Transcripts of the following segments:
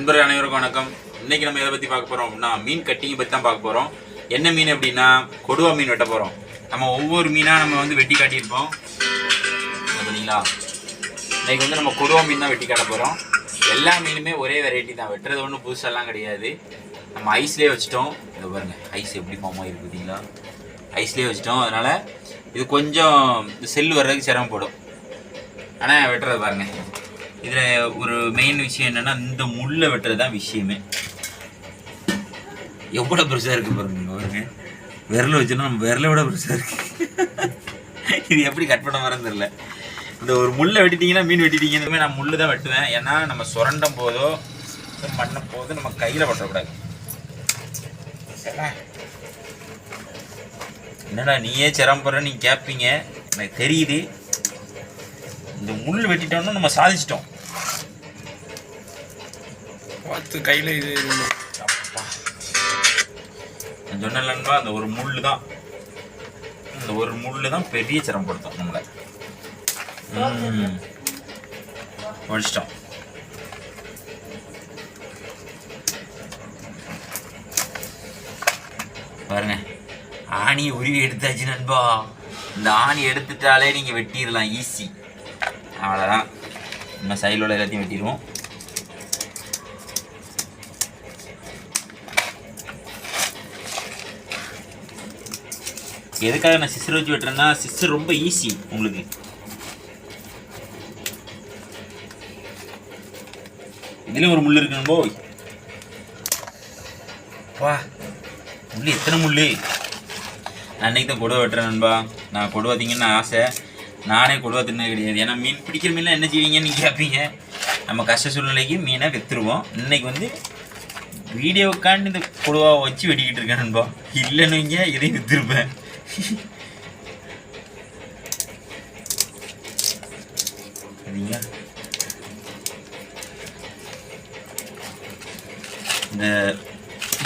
நண்பர்கள் அனைவருக்கும் வணக்கம். இன்னைக்கு நம்ம எதை பத்தி பார்க்க போகிறோம் அப்படின்னா மீன் கட்டிங் பத்தி தான் பார்க்க போறோம். என்ன மீன் அப்படின்னா கொடுவா மீன் வெட்ட போறோம். நம்ம ஒவ்வொரு மீனா நம்ம வந்து வெட்டி காட்டியிருப்போம். பார்த்தீங்களா இன்னைக்கு வந்து நம்ம கொடுவா மீன் தான் வெட்டி காட்ட போறோம். எல்லா மீனுமே ஒரே வெரைட்டி தான். வெட்டுறது ஒன்றும் புதுசெல்லாம் கிடையாது. நம்ம ஐஸ்லேயே வச்சுட்டோம். இதை பாருங்க ஐஸ் எப்படி ஃபார்ம் ஆகிருக்கு பார்த்தீங்களா? ஐஸ்லேயே வச்சுட்டோம். அதனால இது கொஞ்சம் செல் வர்றதுக்கு சிரமப்படும். ஆனால் வெட்டுறது பாருங்க. இதில் ஒரு மெயின் விஷயம் என்னன்னா இந்த முள்ளை வெட்டுறது தான் விஷயமே. எவ்வளோ பெருசாக இருக்குது பாருங்க பாருங்க. விரல வச்சுன்னா நம்ம விரலை விட பெருசாக இருக்கு. இது எப்படி கட் பண்ண வரன்னு தெரில இந்த ஒரு முள்ளை வெட்டிட்டீங்கன்னா மீன் வெட்டிட்டீங்கன்னா நான் முள்ளு தான் வெட்டுவேன். ஏன்னா நம்ம சுரண்டும் போதோ பண்ணும் போதோ நம்ம கையில் பட்டக்கூடாது என்னடா நீயே சிரமப்படுற நீங்கள் கேட்பீங்க எனக்கு தெரியுது. இந்த முள் வெட்டிட்டோம்னா நம்ம சாதிச்சிட்டோம். பார்த்து கையில் இது சொன்னேன்லன்பா அந்த ஒரு முள் தான் இந்த ஒரு முள் தான் பெரிய சிரமப்படுத்தும் நம்மளை. ம். முடிச்சிட்டோம் பாருங்க ஆணியை உருவி எடுத்தாச்சு நண்பா. இந்த ஆணி எடுத்துட்டாலே நீங்கள் வெட்டிடலாம் ஈஸி. அவ்வளோதான் நம்ம சைடில் உள்ள எல்லாத்தையும் வெட்டிடுவோம். எதுக்காக நான் சிஸ்டர் வச்சு வெட்டுறேன்னா சிஸ்டர் ரொம்ப ஈஸி உங்களுக்கு. இதுலேயும் ஒரு முள் இருக்கு நண்போ. வா முள் எத்தனை முள் நான் அன்னைக்கு தான் கொடுவை வெட்டுறேன் நண்பா. நான் கொடுவா திங்கன்னு ஆசை. நானே கொடுவா தின்னது கிடையாது. ஏன்னா மீன் பிடிக்கிற மீன்லாம் என்ன செய்வீங்கன்னு நீங்கள் கேட்பீங்க நம்ம கஷ்ட சூழ்நிலைக்கு மீனை விற்றுருவோம் இன்னைக்கு வந்து வீடியோக்காண்டு இந்த கொடுவா வச்சு வெட்டிக்கிட்டு இருக்கேன் நண்பா. இல்லைன்னு இங்கே இதையும் விற்றுருப்பேன் சரிங்க இந்த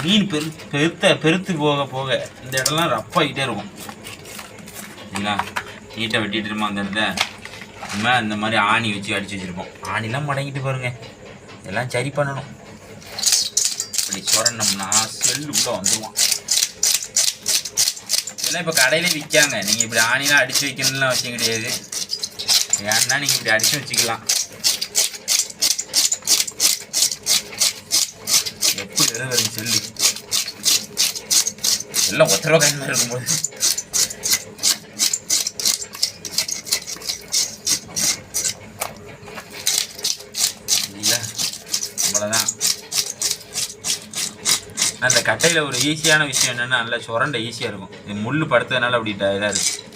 மீன் பெரு பெருத்த பெருத்து போக போக இந்த இடம்லாம் ரப்பாகிட்டே இருக்கும். சரிங்களா? நீட்டாக வெட்டிட்டு இருப்போம் அந்த இடத்துல நம்ம இந்த மாதிரி ஆணி வச்சு அடித்து வச்சுருப்போம். ஆணிலாம் மடங்கிட்டு பாருங்க. எல்லாம் சரி பண்ணணும். இப்படி சொரணும்னா செல்லு உள்ளே வந்துடுவான் இதெல்லாம் இப்போ கடையிலே விற்காங்க. நீங்கள் இப்படி ஆணிலாம் அடித்து வைக்கணும்லாம் அவசியம் கிடையாது. ஏன்னா நீங்கள் இப்படி அடித்து வச்சுக்கலாம். எப்படி எழுதுறது செல்லு எல்லாம் ஒத்த ரூபா கையில் இருக்கும்போது. அந்த கட்டையில் ஒரு ஈஸியான விஷயம் என்னென்னா நல்லா சுரண்ட ஈஸியாக இருக்கும். இது முள் படுத்ததுனால அப்படி இதாக இருக்குது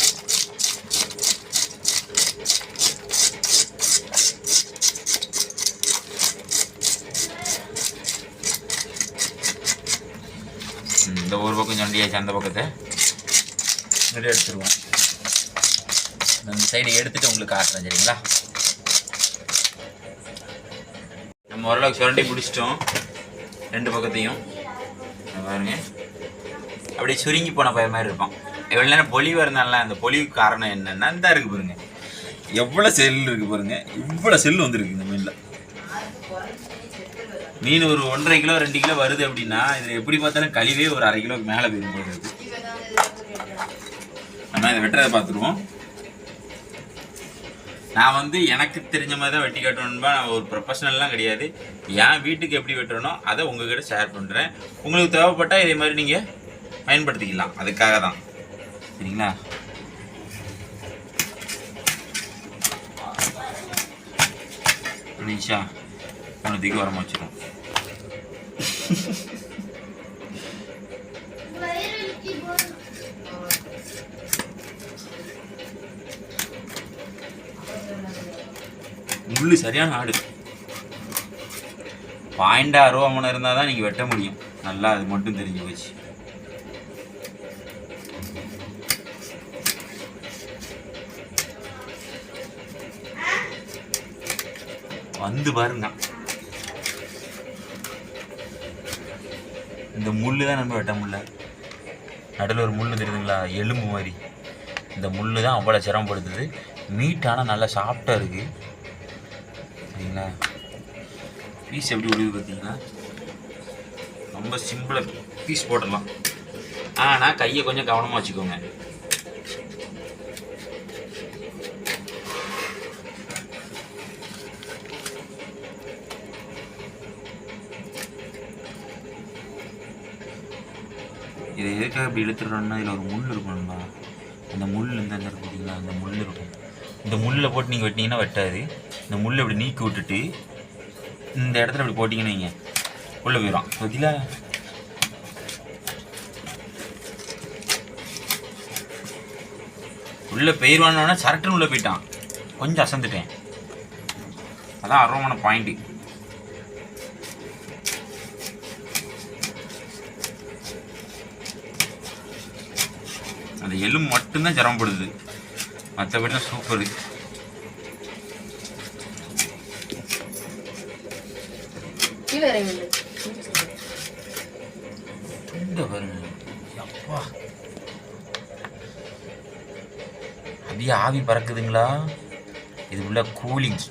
இந்த ஒரு பக்கம் சொண்டியாச்சு அந்த பக்கத்தை. நிறைய எடுத்துருவோம். இந்த சைடு எடுத்துட்டு உங்களுக்கு காட்டுறேன் சரிங்களா? நம்ம ஓரளவுக்கு சுரண்டி பிடிச்சிட்டோம் ரெண்டு பக்கத்தையும். பாருங்க. அப்படியே சுருங்கி போன பய மாதிரி இருப்பான் எவ்வளோ நேரம் பொலிவாக இருந்தால அந்த பொலிவுக்கு காரணம் என்னென்னா இந்த இருக்கு பாருங்க. எவ்வளோ செல் இருக்கு பாருங்க. இவ்வளோ செல் வந்துருக்கு இந்த மீனில். மீன் ஒரு ஒன்றரை கிலோ ரெண்டு கிலோ வருது அப்படின்னா இது எப்படி பார்த்தாலும் கழிவே ஒரு அரை கிலோக்கு மேலே போயிடும் போது நம்ம இதை வெட்டுறதை பார்த்துருவோம். நான் வந்து எனக்கு தெரிஞ்ச மாதிரி தான் வெட்டி கட்டணும்பா. நான் ஒரு ப்ரொஃபஷனல்லாம் கிடையாது. என் வீட்டுக்கு எப்படி வெட்டுறனோ அதை உங்ககிட்ட ஷேர் பண்ணுறேன் உங்களுக்கு தேவைப்பட்டால் இதே மாதிரி நீங்கள் பயன்படுத்திக்கலாம். அதுக்காக தான். சரிங்களா? நிஷா உனத்துக்கு வர வச்சிடும் புல்லு சரியான ஆடு. பாயிண்டா அருவாமனை இருந்தால் தான் நீங்கள் வெட்ட முடியும். நல்லா அது மட்டும் தெரிஞ்சு போச்சு. வந்து பாருங்க. இந்த முள்ளு தான் நம்ம வெட்ட முடியல. நடுவில் ஒரு முள் தெரியுதுங்களா? எலும்பு மாதிரி. இந்த முள் தான் அவ்வளோ சிரமப்படுத்துது. மீட்டான நல்லா சாஃப்டாக இருக்குது சரிங்களா பீஸ் எப்படி விழுது பார்த்தீங்கன்னா ரொம்ப சிம்பிளாக பீஸ் போட்டுடலாம். ஆனால் கையை கொஞ்சம் கவனமாக வச்சுக்கோங்க. இதை எதுக்காக இப்படி இழுத்துறோம்னா இதில் ஒரு முள் இருக்கணும்பா அந்த முள் இந்த இருக்கு பார்த்தீங்களா அந்த முள் இருக்கும். இந்த முள்ளில் போட்டு நீங்கள் வெட்டினீங்கன்னா வெட்டாது. இந்த முள்ளை இப்படி நீக்கி விட்டுட்டு இந்த இடத்துல இப்படி போட்டிங்கன்னு வைங்க. உள்ளே போயிடும் பார்த்தீங்களா உள்ளே போயிடுவானோடனே சரட்டுன்னு உள்ளே போயிட்டான். கொஞ்சம் அசந்துட்டேன். அதான் அருவமான பாயிண்ட்டு அந்த எலும்பு மட்டும்தான் சிரமப்படுது மற்றபடிலாம் சூப்பரு இந்த பாருங்க அப்பா அப்படியே ஆவி பறக்குதுங்களா? இது உள்ள கூலிங்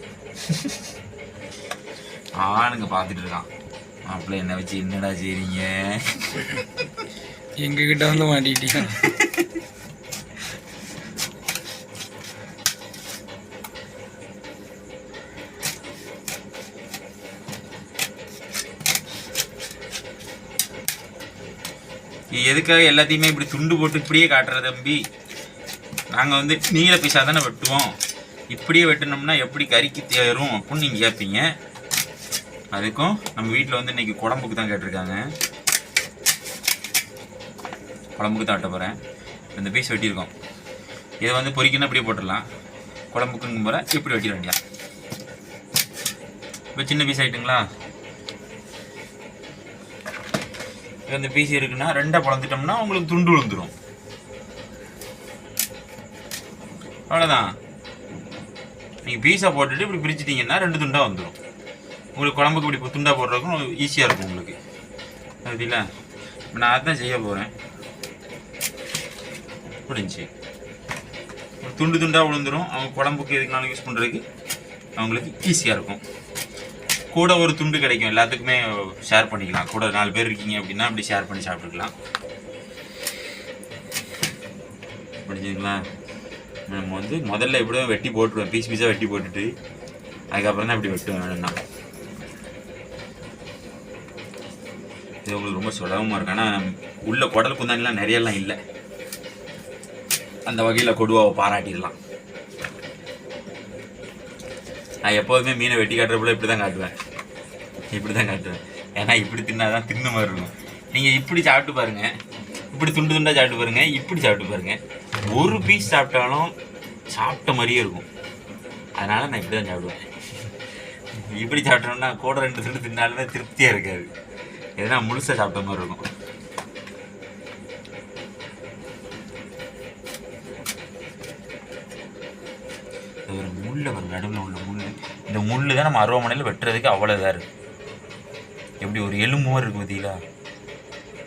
ஆளுங்க பார்த்துட்டு இருக்கான். மாப்பிள்ள என்ன வச்சு என்னடா செய்றீங்க? எங்க கிட்ட வந்து மாட்டிக்கிட்டீங்க. எதுக்காக எல்லாத்தையுமே இப்படி துண்டு போட்டு இப்படியே காட்டுற தம்பி? நாங்கள் வந்து நீல பீஸாக தானே வெட்டுவோம். இப்படியே வெட்டினோம்னா எப்படி கறிக்கு தேரும் அப்படின்னு நீங்கள் கேட்பீங்க அதுக்கும் நம்ம வீட்டில் வந்து இன்னைக்கு குழம்புக்கு தான் கேட்டிருக்காங்க. குழம்புக்கு தான் வெட்ட போகிறேன் இந்த பீஸ் வெட்டியிருக்கோம். இதை வந்து பொரிக்கணும் அப்படியே போட்டுடலாம். குழம்புக்குங்கும் போகிற இப்படி வெட்டிட வேண்டியா இப்போ சின்ன பீஸ் ஆகிட்டுங்களா இப்ப இந்த பீஸ் இருக்குன்னா ரெண்டாக பிளந்துட்டோம்னா உங்களுக்கு துண்டு விழுந்துடும் அவ்வளோதான் நீங்கள் பீஸா போட்டுட்டு இப்படி பிரிச்சிட்டிங்கன்னா ரெண்டு துண்டாக வந்துடும் உங்களுக்கு குழம்புக்கு இப்படி துண்டாக போடுறதுக்கும் ஈஸியாக இருக்கும் உங்களுக்கு. அதுல இப்போ நான் அதான் செய்ய போகிறேன் புரிஞ்சு. ஒரு துண்டு துண்டாக விழுந்துரும். அவங்க குழம்புக்கு எதுக்குனாலும் யூஸ் பண்ணுறதுக்கு அவங்களுக்கு ஈஸியாக இருக்கும். கூட ஒரு துண்டு கிடைக்கும். எல்லாத்துக்குமே ஷேர் பண்ணிக்கலாம். கூட நாலு பேர் இருக்கீங்க அப்படின்னா அப்படி ஷேர் பண்ணி சாப்பிட்டுக்கலாம். புரிஞ்சுங்களா நம்ம வந்து முதல்ல எப்படியும் வெட்டி போட்டுருவேன் பீஸ் பீஸாக வெட்டி போட்டுட்டு அதுக்கப்புறம் தான் இப்படி வெட்டுவேன் வேணும்னா இது உங்களுக்கு ரொம்ப சுலபமாக இருக்கும். ஆனால் உள்ள குடல் குந்தானிலாம் நிறையெல்லாம் இல்லை. அந்த வகையில் கொடுவாவை பாராட்டிடலாம். நான் எப்போதுமே மீனை வெட்டி காட்டுறப்பல இப்படி தான் காட்டுவேன். இப்படி தான் காட்டுவேன். ஏன்னா இப்படி தின்னாதான் தின்ன மாதிரி இருக்கும். நீங்கள் இப்படி சாப்பிட்டு பாருங்கள் இப்படி துண்டு துண்டாக சாப்பிட்டு பாருங்க. இப்படி சாப்பிட்டு பாருங்கள் ஒரு பீஸ் சாப்பிட்டாலும் சாப்பிட்ட மாதிரியே இருக்கும். அதனால் நான் இப்படி தான் சாப்பிடுவேன். இப்படி சாப்பிட்டோம்னா கூட ரெண்டு துண்டு தின்னாலுமே திருப்தியாக இருக்காது. எதனா முழுசாக சாப்பிட்ட மாதிரி இருக்கும். ஒரு முள்ள ஒரு நடுவில் உள்ள முள்ள. இந்த முள்ளு தான் நம்ம அருவமனையில் வெட்டுறதுக்கு அவ்வளோ இதாக எப்படி ஒரு எலும்பு மாதிரி இருக்குது பார்த்தீங்களா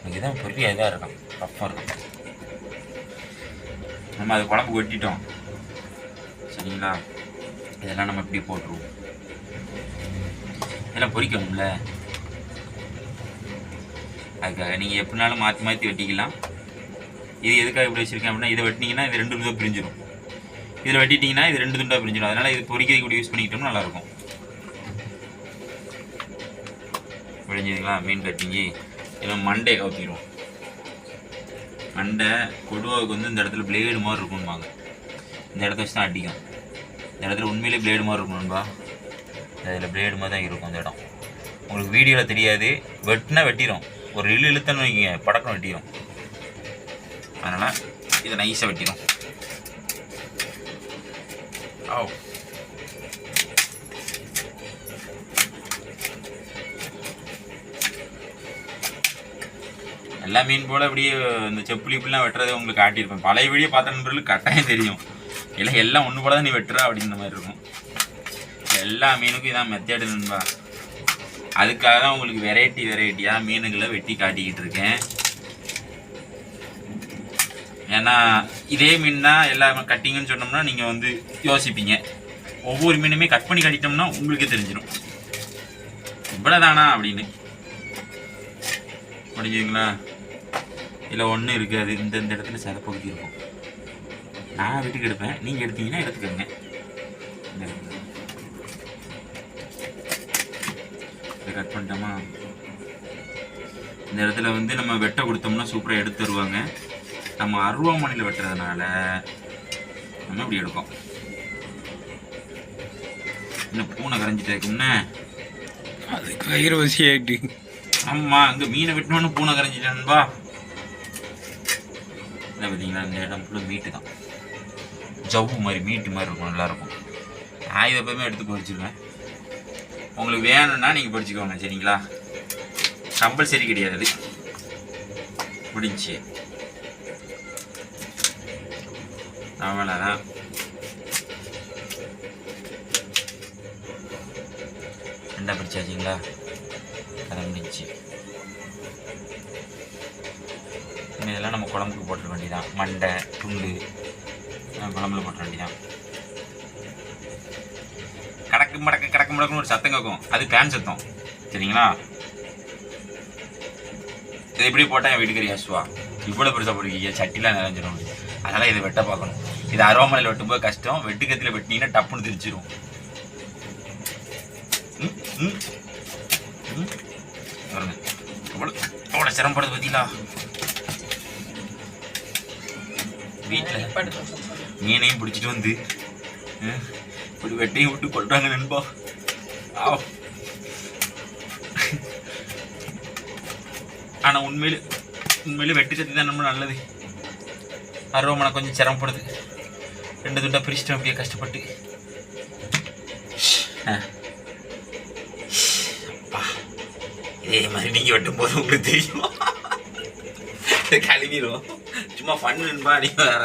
இதுதான் பெரிய இதாக இருக்கும். ரஃப்பாக இருக்கும். நம்ம அது குழம்பு வெட்டிட்டோம் சரிங்களா? இதெல்லாம் நம்ம இப்படி போட்டுருவோம். இதெல்லாம் பொறிக்கணும்ல? அதுக்காக நீங்கள் எப்படினாலும் மாற்றி மாற்றி வெட்டிக்கலாம். இது எதுக்காக இப்படி வச்சுருக்கேன் அப்படின்னா இதை வெட்டினீங்கன்னா இது ரெண்டு விதம் பிரிஞ்சிடும் இதில் வெட்டிட்டிங்கன்னா இது ரெண்டு துண்டாக பிரிஞ்சிடும். அதனால் இது பொறிக்கிறதுக்கு கூட யூஸ் பண்ணிக்கிட்டோம்னா நல்லாயிருக்கும். விழிஞ்சுதுங்களா மீன் கட்டிங்கி இதில் மண்டே கவுத்திடுவோம். மண்டை கொடுவாவுக்கு வந்து இந்த இடத்துல பிளேடு மாதிரி இருக்கும்பாங்க இந்த இடத்த வச்சு தான் அடிக்கும். இந்த இடத்துல உண்மையிலே பிளேடு மாதிரி இருக்கணும்பா அதில் பிளேடு மாதிரி தான் இருக்கும் அந்த இடம். உங்களுக்கு வீடியோவில் தெரியாது. வெட்டினா வெட்டிடும் ஒரு இழு இழுத்தன்னு வைங்க படக்கம் வெட்டிடும் அதனால் இதை நைஸாக வெட்டிடும் Oh. எல்லா மீன் போல் அப்படியே இந்த செப்புளி இப்படிலாம் வெட்டுறதை உங்களுக்கு காட்டியிருப்பேன். பழைய வீடியோ பார்த்த நண்பர்களுக்கு கட்டாயம் தெரியும். இல்லை எல்லாம் ஒன்று போல தான் நீ வெட்டுற அப்படின்ற மாதிரி இருக்கும். எல்லா மீனுக்கும் இதான் மெத்தேடு நண்பா. அதுக்காக தான் உங்களுக்கு வெரைட்டி வெரைட்டியாக மீனுங்களை வெட்டி காட்டிக்கிட்டு இருக்கேன். ஏன்னா இதே மீன்னா எல்லா கட்டிங்கன்னு சொன்னோம்னா நீங்கள் வந்து யோசிப்பீங்க. ஒவ்வொரு மீனுமே கட் பண்ணி கட்டிட்டோம்னா உங்களுக்கே தெரிஞ்சிடும் இவ்வளோதானா அப்படின்னு. முடிஞ்சுங்களா இல்லை ஒன்றும் இருக்காது இந்த இந்த இடத்துல சதப்பகுதி இருக்கும். நான் வீட்டுக்கு எடுப்பேன். நீங்கள் எடுத்தீங்கன்னா எடுத்துக்கோங்க. இந்த இடத்துல. இதை கட் பண்ணிட்டோமா? இந்த இடத்துல வந்து நம்ம வெட்ட கொடுத்தோம்னா சூப்பராக எடுத்து தருவாங்க. நம்ம அருவாமனையில் வெட்டுறதுனால நம்ம இப்படி எடுக்கோம் இன்னும் பூனை கரைஞ்சிட்டு இருக்கும்னே அது கயிறு வசி ஆயிட்டு ஆமா அங்க மீனை வெட்டணும்னு பூனை கரைஞ்சிட்டான்பா என்ன பார்த்தீங்களா இந்த இடம் ஃபுல்லாக மீட்டு தான். ஜவ்வு மாதிரி மீட்டு மாதிரி இருக்கும் நல்லா இருக்கும் நான் இதை எப்பவுமே எடுத்து பொறிச்சிருவேன். உங்களுக்கு வேணும்னா நீங்கள் பொறிச்சிக்கோங்க சரிங்களா? கம்பல்சரி கிடையாது முடிஞ்சு அவ்வளோதான் ரெண்டா பிடிச்சாச்சிங்களா? கதை முடிஞ்சு இதெல்லாம் நம்ம குழம்புக்கு போட்டுற வேண்டியதான் மண்டை துண்டு குழம்புல போட்டுற வேண்டியதான் கடக்கு மடக்கு கடக்கு மடக்குன்னு ஒரு சத்தம் கேட்கும். அது பேன் சத்தம். சரிங்களா? இது எப்படி போட்டால் என் வீட்டுக்கு ரியாசுவா இவ்வளோ பெருசாக போடுவீங்க. சட்டிலாம் நிறைஞ்சிடும் அதனால் இதை வெட்ட பார்க்கணும். இது அரோமலையில் வெட்டும்போது கஷ்டம். வெட்டுக்கத்தில் வெட்டினீங்கன்னா டப்புன்னு திரிச்சிடும் பாருங்க. எவ்வளோ எவ்வளோ சிரமப்படுது பார்த்தீங்களா வீட்டில் மீனையும் பிடிச்சிட்டு வந்து ம், இப்படி வெட்டையும் விட்டு கொள்றாங்க நண்பா. ஆனால் உண்மையில் உண்மையிலே வெட்டி சத்தி தான் ரொம்ப நல்லது. அருவமனை கொஞ்சம் சிரமப்படுது. ரெண்டு துண்டாக பிரிச்சிட்டோம் அப்படியே கஷ்டப்பட்டு. அப்பா. இதே மாதிரி நீங்கள் வெட்டும் போது உங்களுக்கு தெரியும்? கழுவிடும் சும்மா ஃபன் நண்பா நீ வேற.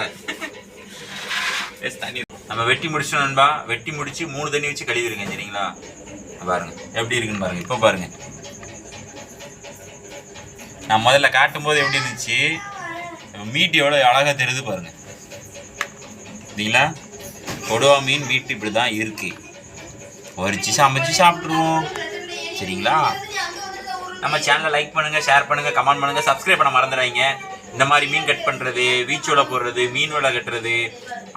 தண்ணி. நம்ம வெட்டி முடிச்சிட்டோம் நண்பா. வெட்டி முடிச்சு மூணு தண்ணி வச்சு கழுவிடுங்க சரிங்களா? பாருங்க. எப்படி இருக்குன்னு பாருங்க. இப்போ பாருங்க. நான் முதல்ல காட்டும் போது எப்படி இருந்துச்சு? மீட் எவ்வளோ அழகாக தெரியுது பாருங்க. சரிங்களா கொடுவா மீன் மீட்டு இப்படி தான் இருக்கு. வரிச்சு சமைச்சு சாப்பிட்ருவோம் சரிங்களா? நம்ம சேனலை லைக் பண்ணுங்கள் ஷேர் பண்ணுங்கள் கமெண்ட் பண்ணுங்கள் சப்ஸ்கிரைப் பண்ண மறந்துடாதீங்க. இந்த மாதிரி மீன் கட் பண்ணுறது பீச் போடுறது மீன் வலை கட்டுறது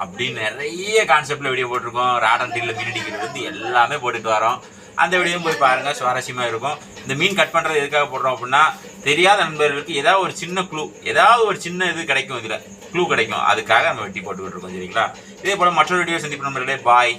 அப்படின்னு நிறைய கான்செப்டில் வீடியோ போட்டிருக்கோம். ராடன் டீலில் மீன் அடிக்கிறது வந்து எல்லாமே போட்டுட்டு வரோம். அந்த வீடியோவும் போய் பாருங்கள் சுவாரஸ்யமாக இருக்கும். இந்த மீன் கட் பண்ணுறது எதுக்காக போடுறோம் அப்படின்னா தெரியாத நண்பர்களுக்கு ஏதாவது ஒரு சின்ன க்ளூ ஏதாவது ஒரு சின்ன இது கிடைக்கும் இதில். க்ளூ கிடைக்கும். அதுக்காக நம்ம வெட்டி போட்டுக்கிட்டு இருக்கோம் சரிங்களா? இதே போல் மற்றொரு வீடியோ சந்திப்பு நண்பர்களே. பாய்